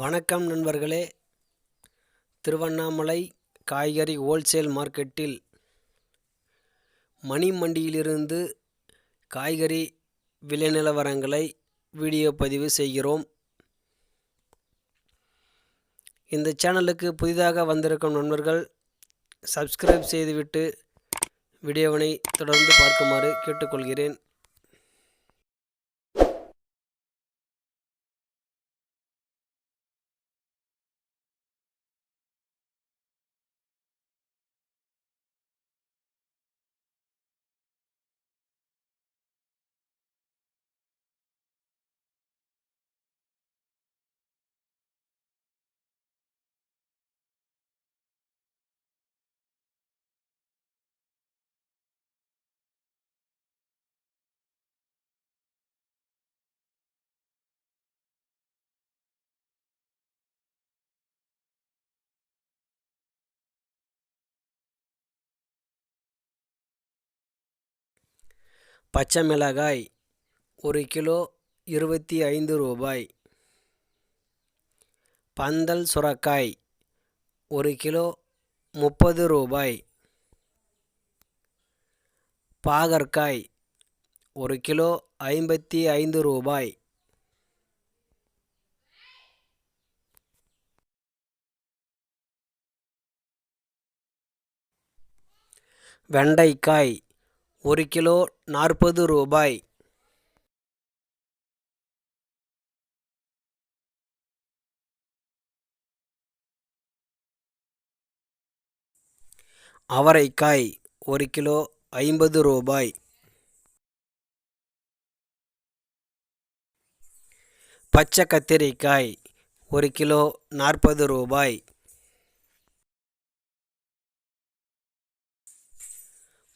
வணக்கம் நண்பர்களே. திருவண்ணாமலை காய்கறி ஹோல்சேல் மார்க்கெட்டில் மணி மண்டியிலிருந்து காய்கறி விலை நிலவரங்களை வீடியோ பதிவு செய்கிறோம். இந்த சேனலுக்கு புதிதாக வந்திருக்கும் நண்பர்கள் சப்ஸ்கிரைப் செய்துவிட்டு வீடியோவினை தொடர்ந்து பார்க்குமாறு கேட்டுக்கொள்கிறேன். பச்சை மிளகாய் ஒரு கிலோ இருபத்தி ஐந்து ரூபாய். பந்தல் சுரக்காய் ஒரு கிலோ முப்பது ரூபாய். பாகற்காய் ஒரு கிலோ ஐம்பத்தி ஐந்து ரூபாய். வெண்டைக்காய் ஒரு கிலோ நாற்பது ரூபாய். அவரைக்காய் ஒரு கிலோ ஐம்பது ரூபாய். பச்சை கத்திரிக்காய் ஒரு கிலோ நாற்பது ரூபாய்.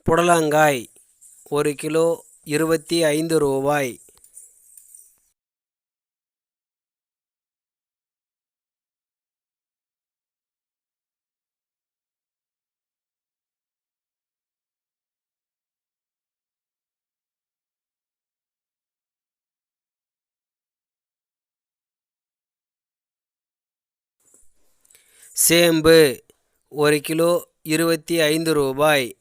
புடலங்காய் ஒரு கிலோ இருபத்தி ஐந்து ரூபாய். சேம்பு ஒரு கிலோ இருபத்தி ஐந்து ரூபாய்.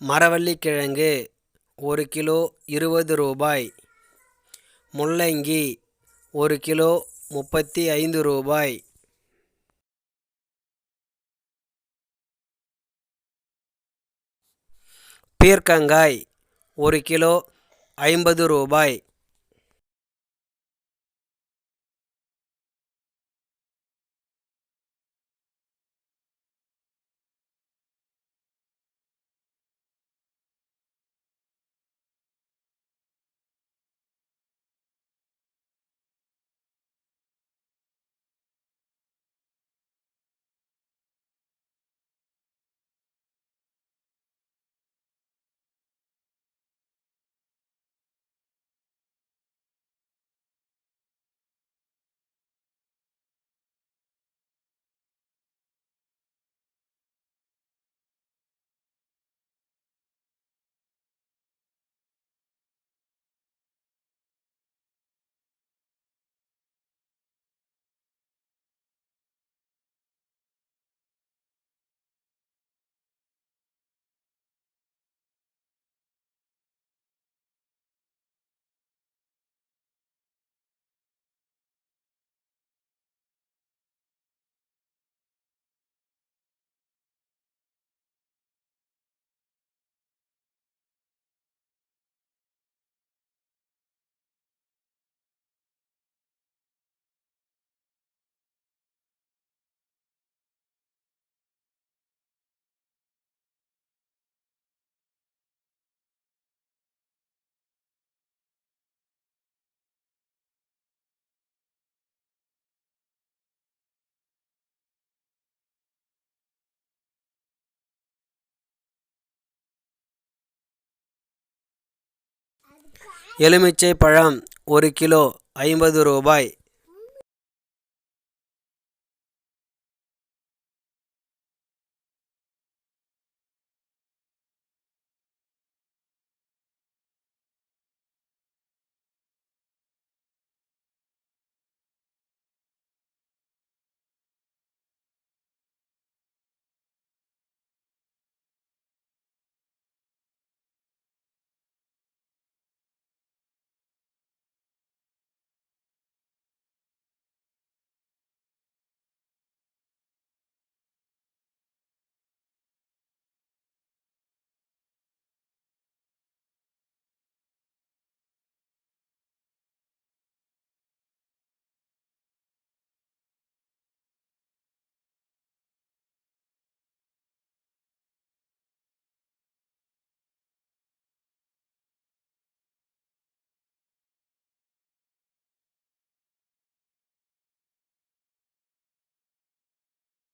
மரவள்ளிக்கிழங்கு ஒரு கிலோ இருபது ரூபாய். முள்ளங்கி ஒரு கிலோ முப்பத்தி ஐந்து ரூபாய். பீர்க்கங்காய் ஒரு கிலோ ஐம்பது ரூபாய். எலுமிச்சை பழம் ஒரு கிலோ ஐம்பது ரூபாய்.